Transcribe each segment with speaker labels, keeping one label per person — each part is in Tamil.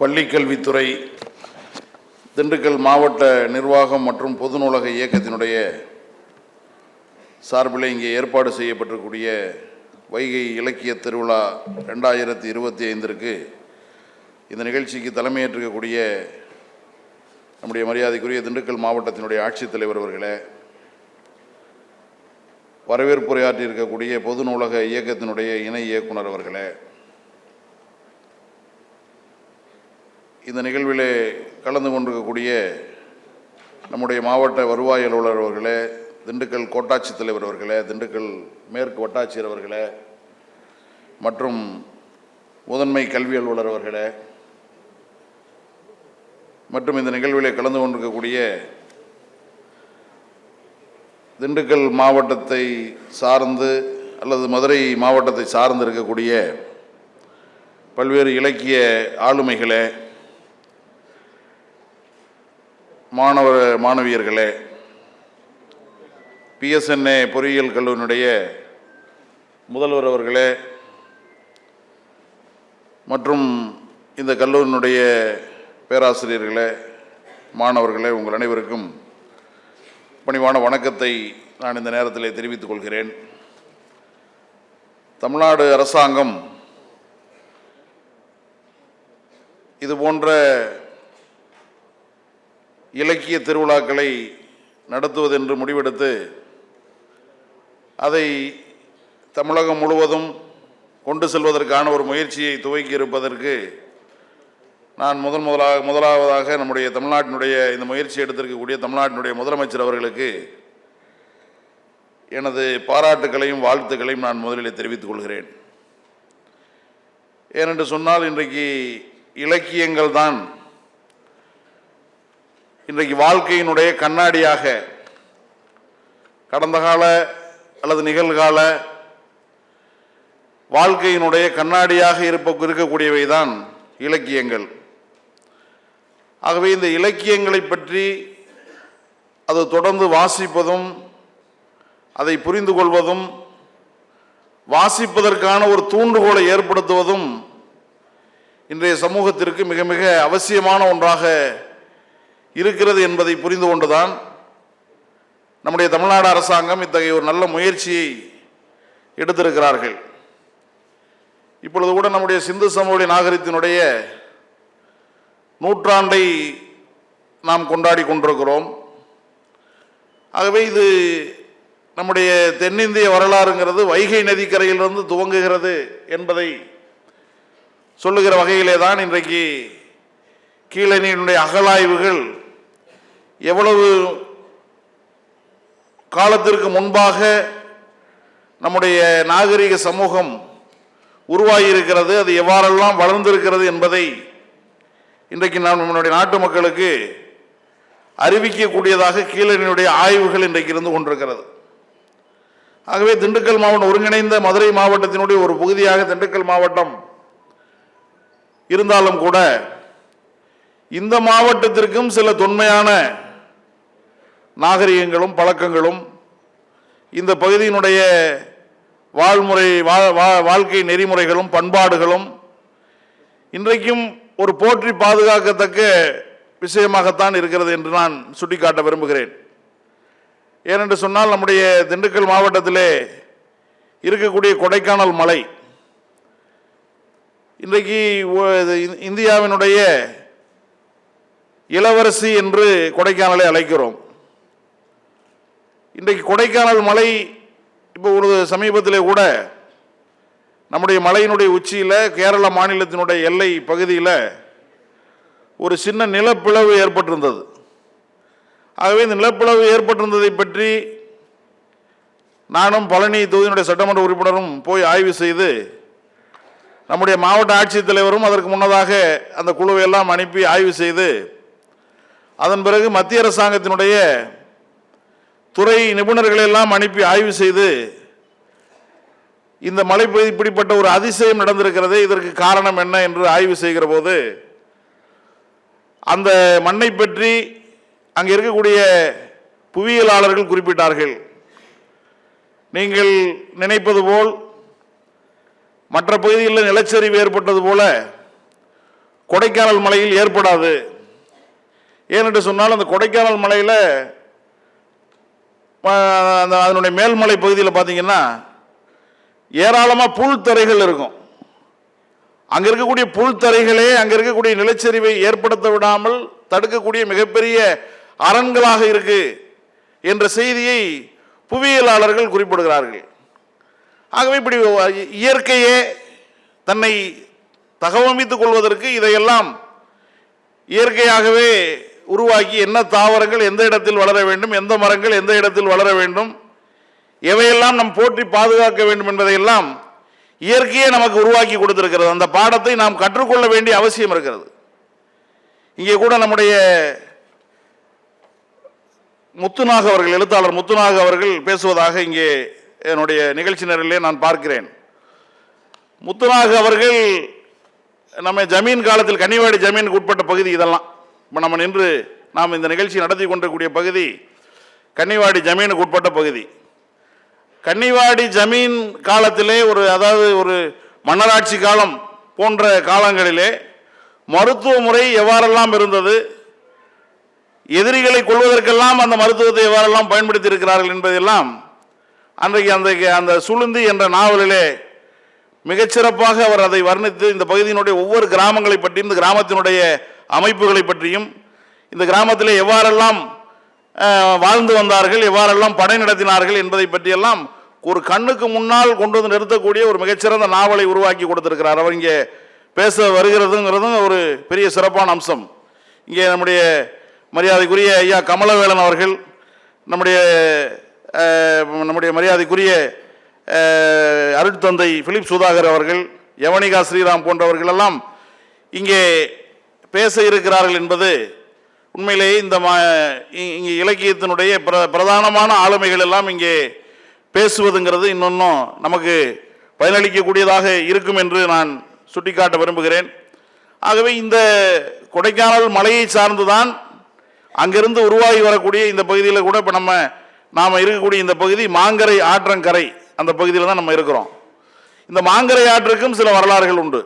Speaker 1: பள்ளிக்கல்வித்துறை திண்டுக்கல் மாவட்ட நிர்வாகம் மற்றும் பொது நூலக இயக்கத்தினுடைய சார்பில் இங்கே ஏற்பாடு செய்யப்பட்டிருக்கூடிய வைகை இலக்கிய திருவிழா ரெண்டாயிரத்தி இருபத்தி ஐந்திற்கு இந்த நிகழ்ச்சிக்கு தலைமையேற்றிருக்கக்கூடிய நம்முடைய மரியாதைக்குரிய திண்டுக்கல் மாவட்டத்தினுடைய ஆட்சித்தலைவர் அவர்களே வரவேற்புரையாற்றி இருக்கக்கூடிய பொது நூலக இயக்கத்தினுடைய இணை இயக்குனர் அவர்களே இந்த நிகழ்விலே கலந்து கொண்டிருக்கக்கூடிய நம்முடைய மாவட்ட வருவாய் அலுவலர் அவர்களே திண்டுக்கல் கோட்டாட்சித் தலைவர் அவர்களே திண்டுக்கல் மேற்கு வட்டாட்சியர் அவர்களே மற்றும் முதன்மை கல்வி அலுவலர் அவர்களே மற்றும் இந்த நிகழ்விலே கலந்து கொண்டிருக்கக்கூடிய திண்டுக்கல் மாவட்டத்தை சார்ந்து அல்லது மதுரை மாவட்டத்தை சார்ந்து இருக்கக்கூடிய பல்வேறு இலக்கிய ஆளுமைகளை மாணவர் மாணவியர்களே பிஎஸ்என்ஏ பொறியியல் கல்லூரியினுடைய முதல்வர் அவர்களே மற்றும் இந்த கல்லூரியினுடைய பேராசிரியர்களே மாணவர்களே உங்கள் அனைவருக்கும் பணிவான வணக்கத்தை நான் இந்த நேரத்தில் தெரிவித்துக் கொள்கிறேன். தமிழ்நாடு அரசாங்கம் இது போன்ற இலக்கிய திருவிழாக்களை நடத்துவதென்று முடிவெடுத்து அதை தமிழகம் முழுவதும் கொண்டு செல்வதற்கான ஒரு முயற்சியை துவக்கி இருப்பதற்கு நான் முதன் முதலாக முதலாவதாக நம்முடைய தமிழ்நாட்டினுடைய இந்த முயற்சி எடுத்திருக்கக்கூடிய தமிழ்நாட்டினுடைய முதலமைச்சர் அவர்களுக்கு எனது பாராட்டுக்களையும் வாழ்த்துக்களையும் நான் முதலில் தெரிவித்துக் கொள்கிறேன். ஏனென்று சொன்னால் இன்றைக்கு இலக்கியங்கள் தான் இன்றைக்கு வாழ்க்கையினுடைய கண்ணாடியாக கடந்த கால அல்லது நிகழ்கால வாழ்க்கையினுடைய கண்ணாடியாக இருப்ப இருக்கக்கூடியவை தான் இலக்கியங்கள். ஆகவே இந்த இலக்கியங்களை பற்றி அது தொடர்ந்து வாசிப்பதும் அதை புரிந்து கொள்வதும் வாசிப்பதற்கான ஒரு தூண்டுகோலை ஏற்படுத்துவதும் இன்றைய சமூகத்திற்கு மிக மிக அவசியமான ஒன்றாக இருக்கிறது என்பதை புரிந்து கொண்டுதான் நம்முடைய தமிழ்நாடு அரசாங்கம் இத்தகைய ஒரு நல்ல முயற்சியை எடுத்திருக்கிறார்கள். இப்பொழுது கூட நம்முடைய சிந்து சமவெளி நாகரிகத்தினுடைய நூற்றாண்டை நாம் கொண்டாடி கொண்டிருக்கிறோம். ஆகவே இது நம்முடைய தென்னிந்திய வரலாறுங்கிறது வைகை நதிக்கரையிலிருந்து துவங்குகிறது என்பதை சொல்லுகிற வகையிலே தான் இன்றைக்கு கீழணியினுடைய அகலாய்வுகள் எவ்வளவு காலத்திற்கு முன்பாக நம்முடைய நாகரிக சமூகம் உருவாகி இருக்கிறது அது எவ்வாறெல்லாம் வளர்ந்திருக்கிறது என்பதை இன்றைக்கு நாம் நம்முடைய நாட்டு மக்களுக்கு அறிவிக்கக்கூடியதாக கீழனியுடைய ஆய்வுகள் இன்றைக்கு இருந்து கொண்டிருக்கிறது. ஆகவே திண்டுக்கல் மாவட்டம் ஒருங்கிணைந்த மதுரை மாவட்டத்தினுடைய ஒரு பகுதியாக திண்டுக்கல் மாவட்டம் இருந்தாலும் கூட இந்த மாவட்டத்திற்கும் சில தொன்மையான நாகரிகங்களும் பழக்கங்களும் இந்த பகுதியினுடைய வாழ்முறை வா- வா- வாழ்க்கை நெறிமுறைகளும் பண்பாடுகளும் இன்றைக்கும் ஒரு போற்றி பாதுகாக்கத்தக்க விஷயமாகத்தான் இருக்கிறது என்று நான் சுட்டிக்காட்ட விரும்புகிறேன். ஏனென்று சொன்னால் நம்முடைய திண்டுக்கல் மாவட்டத்திலே இருக்கக்கூடிய கொடைக்கானல் மலை இன்றைக்கு இது இந்தியாவினுடைய இளவரசி என்று கொடைக்கானலை அழைக்கிறோம். இன்றைக்கு கொடைக்கானல் மலை இப்போ ஒரு சமீபத்திலே கூட நம்முடைய மலையினுடைய உச்சியில் கேரள மாநிலத்தினுடைய எல்லை பகுதியில் ஒரு சின்ன நிலப்பிளவு ஏற்பட்டிருந்தது. ஆகவே இந்த நிலப்பிளவு ஏற்பட்டிருந்ததை பற்றி நானும் பழனி தொகுதியினுடைய சட்டமன்ற உறுப்பினரும் போய் ஆய்வு செய்து நம்முடைய மாவட்ட ஆட்சித்தலைவரும் அதற்கு முன்னதாக அந்த குழுவை எல்லாம் அனுப்பி ஆய்வு செய்து அதன் பிறகு மத்திய அரசாங்கத்தினுடைய துறை நிபுணர்களை எல்லாம் அனுப்பி ஆய்வு செய்து இந்த மலைப்பகுதி இப்படிப்பட்ட ஒரு அதிசயம் நடந்திருக்கிறது இதற்கு காரணம் என்ன என்று ஆய்வு செய்கிற போது அந்த மண்ணை பற்றி அங்கே இருக்கக்கூடிய புவியியலாளர்கள் குறிப்பிட்டார்கள். நீங்கள் நினைப்பது போல் மற்ற பகுதிகளில் நிலச்சரிவு ஏற்பட்டது போல கொடைக்கானல் மலையில் ஏற்படாது. ஏனென்று சொன்னால் அந்த கொடைக்கானல் மலையில் அந்த அதனுடைய மேல்மலை பகுதியில் பார்த்தீங்கன்னா ஏராளமாக புல்தரைகள் இருக்கும். அங்கே இருக்கக்கூடிய புல்தரைகளே அங்கே இருக்கக்கூடிய நிலச்சரிவை ஏற்படுத்த விடாமல் தடுக்கக்கூடிய மிகப்பெரிய அரண்களாக இருக்கு என்ற செய்தியை புவியியலாளர்கள் குறிப்பிடுகிறார்கள். ஆகவே இப்படி இயற்கையே தன்னை தகவமைத்துக் கொள்வதற்கு இதையெல்லாம் இயற்கையாகவே உருவாக்கி என்ன தாவரங்கள் எந்த இடத்தில் வளர வேண்டும் எந்த மரங்கள் எந்த இடத்தில் வளர வேண்டும் எவையெல்லாம் நம் போற்றி பாதுகாக்க வேண்டும் என்பதையெல்லாம் இயற்கையே நமக்கு உருவாக்கி கொடுத்திருக்கிறது. அந்த பாடத்தை நாம் கற்றுக்கொள்ள வேண்டிய அவசியம் இருக்கிறது. இங்கே கூட நம்முடைய முத்துநாக அவர்கள் எழுத்தாளர் முத்துநாக அவர்கள் பேசுவதாக இங்கே என்னுடைய நிகழ்ச்சி நேரிலே நான் பார்க்கிறேன். முத்துநாக அவர்கள் நம்ம ஜமீன் காலத்தில் கன்னிவாடி ஜமீனுக்கு உட்பட்ட பகுதி இதெல்லாம். இப்போ நம்ம நின்று நாம் இந்த நிகழ்ச்சி நடத்தி கொண்டிருக்கூடிய பகுதி கன்னிவாடி ஜமீனுக்கு உட்பட்ட பகுதி. கன்னிவாடி ஜமீன் காலத்திலே ஒரு அதாவது ஒரு மன்னராட்சி காலம் போன்ற காலங்களிலே மருத்துவ முறை எவ்வாறெல்லாம் இருந்தது? எதிரிகளை கொள்வதற்கெல்லாம் அந்த மருத்துவத்தை எவ்வாறெல்லாம் பயன்படுத்தி இருக்கிறார்கள் என்பதெல்லாம் அன்றைக்கு அந்த அந்த சுளுந்தி என்ற நாவலிலே மிகச்சிறப்பாக அவர் அதை வர்ணித்து இந்த பகுதியினுடைய ஒவ்வொரு கிராமங்களை பற்றி இந்த கிராமத்தினுடைய அமைப்புகளை பற்றியும் இந்த கிராமத்தில் எவ்வாறெல்லாம் வாழ்ந்து வந்தார்கள் எவ்வாறெல்லாம் படை நடத்தினார்கள் என்பதை பற்றியெல்லாம் ஒரு கண்ணுக்கு முன்னால் கொண்டு வந்து நிறுத்தக்கூடிய ஒரு மிகச்சிறந்த நாவலை உருவாக்கி கொடுத்திருக்கிறார். அவர் இங்கே பேச வருகிறதுங்கிறதும் ஒரு பெரிய சிறப்பான அம்சம். இங்கே நம்முடைய மரியாதைக்குரிய ஐயா கமலவேலன் அவர்கள் நம்முடைய நம்முடைய மரியாதைக்குரிய அருட்தந்தை பிலிப் சுதாகர் அவர்கள் யவனிகா ஸ்ரீராம் போன்றவர்கள் எல்லாம் இங்கே பேச இருக்கிறார்கள் என்பது உண்மையிலேயே இந்த மா இ- இங்கே இலக்கியத்தினுடைய பிர பிரதானமான ஆளுமைகள் எல்லாம் இங்கே பேசுவதுங்கிறது இன்னொன்றும் நமக்கு பயனளிக்கக்கூடியதாக இருக்கும் என்று நான் சுட்டிக்காட்ட விரும்புகிறேன். ஆகவே இந்த கொடைக்கானல் மலையை சார்ந்துதான் அங்கிருந்து உருவாகி வரக்கூடிய இந்த பகுதியில் கூட இப்போ நம்ம நாம் இருக்கக்கூடிய இந்த பகுதி மாங்கரை ஆற்றங்கரை அந்த பகுதியில் தான் நம்ம இருக்கிறோம். இந்த மாங்கரை ஆற்றுக்கும் சில வரலாறுகள் உண்டு.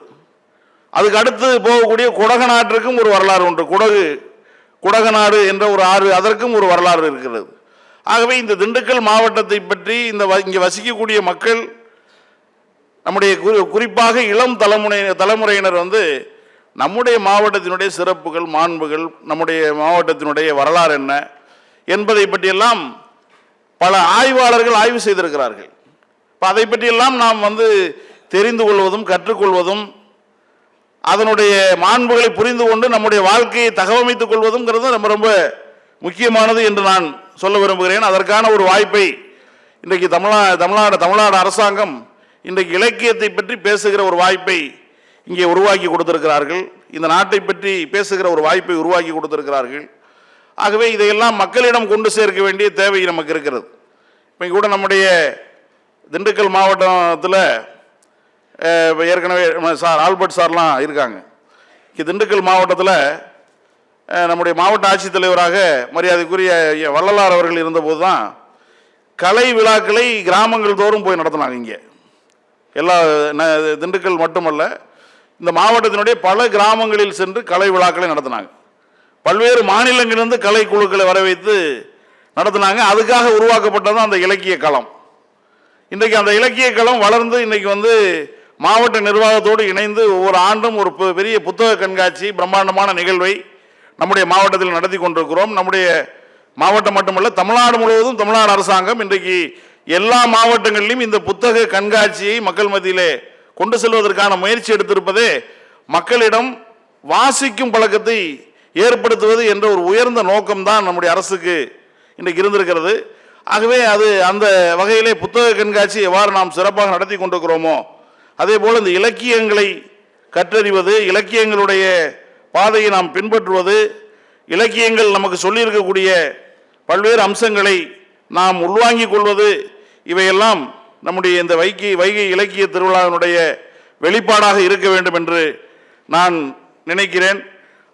Speaker 1: அதுக்கு அடுத்து போகக்கூடிய குடகநாட்டுக்கும் ஒரு வரலாறு உண்டு. குடகு குடகநாடு என்ற ஒரு ஆறு அதற்கும் ஒரு வரலாறு இருக்கிறது. ஆகவே இந்த திண்டுக்கல் மாவட்டத்தை பற்றி இந்த வ- இங்கே வசிக்கக்கூடிய மக்கள் நம்முடைய குறிப்பாக இளம் தலைமுறை தலைமுறையினர் வந்து நம்முடைய மாவட்டத்தினுடைய சிறப்புகள் மாண்புகள் நம்முடைய மாவட்டத்தினுடைய வரலாறு என்ன என்பதை பற்றியெல்லாம் பல ஆய்வாளர்கள் ஆய்வு செய்திருக்கிறார்கள். இப்போ அதை பற்றியெல்லாம் நாம் வந்து தெரிந்து கொள்வதும் கற்றுக்கொள்வதும் அதனுடைய மாண்புகளை புரிந்து கொண்டு நம்முடைய வாழ்க்கையை தகவமைத்துக் கொள்வதுங்கிறது ரொம்ப ரொம்ப முக்கியமானது என்று நான் சொல்ல விரும்புகிறேன். அதற்கான ஒரு வாய்ப்பை இன்றைக்கு தமிழ்நா தமிழ்நாடு தமிழ்நாடு அரசாங்கம் இன்றைக்கு இலக்கியத்தை பற்றி பேசுகிற ஒரு வாய்ப்பை இங்கே உருவாக்கி கொடுத்திருக்கிறார்கள். இந்த நாட்டை பற்றி பேசுகிற ஒரு வாய்ப்பை உருவாக்கி கொடுத்திருக்கிறார்கள். ஆகவே இதையெல்லாம் மக்களிடம் கொண்டு சேர்க்க வேண்டிய தேவை நமக்கு இருக்கிறது. இப்போ கூட நம்முடைய திண்டுக்கல் மாவட்டத்தில் ஏற்கனவே சார் ஆல்பர்ட் சார்லாம் இருக்காங்க. திண்டுக்கல் மாவட்டத்தில் நம்முடைய மாவட்ட ஆட்சித்தலைவராக மரியாதைக்குரிய வள்ளலார் அவர்கள் இருந்தபோது தான் கலை விழாக்களை கிராமங்கள் தோறும் போய் நடத்தினாங்க இங்கே. எல்லா திண்டுக்கல் மட்டுமல்ல இந்த மாவட்டத்தினுடைய பல கிராமங்களில் சென்று கலை விழாக்களை நடத்தினாங்க. பல்வேறு மாநிலங்களிலிருந்து கலை குழுக்களை வர வைத்து நடத்தினாங்க. அதுக்காக உருவாக்கப்பட்டது அந்த இலக்கிய களம். இன்றைக்கு அந்த இலக்கிய களம் வளர்ந்து இன்றைக்கி வந்து மாவட்ட நிர்வாகத்தோடு இணைந்து ஒவ்வொரு ஆண்டும் ஒரு பெரிய புத்தக கண்காட்சி பிரம்மாண்டமான நிகழ்வை நம்முடைய மாவட்டத்தில் நடத்தி கொண்டிருக்கிறோம். நம்முடைய மாவட்டம் மட்டுமல்ல தமிழ்நாடு முழுவதும் தமிழ்நாடு அரசாங்கம் இன்றைக்கு எல்லா மாவட்டங்களிலும் இந்த புத்தக கண்காட்சியை மக்கள் மத்தியிலே கொண்டு செல்வதற்கான முயற்சி எடுத்திருப்பதே மக்களிடம் வாசிக்கும் பழக்கத்தை ஏற்படுத்துவது என்ற ஒரு உயர்ந்த நோக்கம்தான் நம்முடைய அரசுக்கு இன்றைக்கு இருந்திருக்கிறது. ஆகவே அது அந்த வகையிலே புத்தக கண்காட்சி எவ்வாறு நாம் சிறப்பாக நடத்தி கொண்டிருக்கிறோமோ அதே போல் இந்த இலக்கியங்களை கற்றறிவது இலக்கியங்களுடைய பாதையை நாம் பின்பற்றுவது இலக்கியங்கள் நமக்கு சொல்லியிருக்கக்கூடிய பல்வேறு அம்சங்களை நாம் உள்வாங்கிக் கொள்வது இவையெல்லாம் நம்முடைய இந்த வைகை வைகை இலக்கிய திருவிழாவினுடைய வெளிப்பாடாக இருக்க வேண்டும் என்று நான் நினைக்கிறேன்.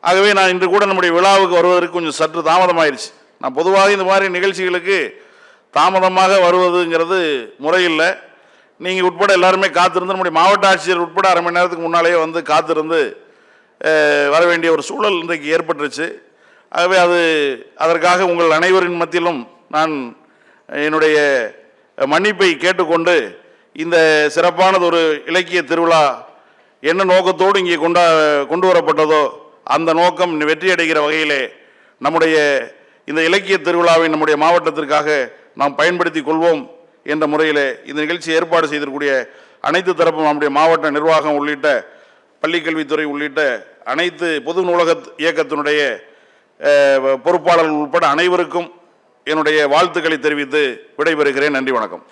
Speaker 1: ஆகவே நான் இன்று கூட நம்முடைய விழாவுக்கு வருவதற்கு கொஞ்சம் சற்று தாமதமாயிருச்சு. நான் பொதுவாக இந்த மாதிரி நிகழ்ச்சிகளுக்கு தாமதமாக வருவதுங்கிறது முறையில்லை. நீங்கள் உட்பட எல்லாருமே காத்திருந்து நம்முடைய மாவட்ட ஆட்சியர் உட்பட அரை மணி நேரத்துக்கு முன்னாலேயே வந்து காத்திருந்து வர வேண்டிய ஒரு சூழல் இன்றைக்கு ஏற்பட்டுருச்சு. ஆகவே அது அதற்காக உங்கள் அனைவரின் மத்தியிலும் நான் என்னுடைய மன்னிப்பை கேட்டுக்கொண்டு இந்த சிறப்பானது ஒரு இலக்கிய திருவிழா என்ன நோக்கத்தோடு இங்கே கொண்டா கொண்டு வரப்பட்டதோ அந்த நோக்கம் வெற்றி அடைகிற வகையிலே நம்முடைய இந்த இலக்கிய திருவிழாவை நம்முடைய மாவட்டத்திற்காக நாம் பயன்படுத்தி கொள்வோம். என்ற முறையிலே இந்த நிகழ்ச்சி ஏற்பாடு செய்திருக்கக்கூடிய அனைத்து தரப்பும் நம்முடைய மாவட்ட நிர்வாகம் உள்ளிட்ட பள்ளிக்கல்வித்துறை உள்ளிட்ட அனைத்து பொது நூலக இயக்கத்தினுடைய பொறுப்பாளர்கள் உட்பட அனைவருக்கும் என்னுடைய வாழ்த்துக்களை தெரிவித்து விடைபெறுகிறேன். நன்றி வணக்கம்.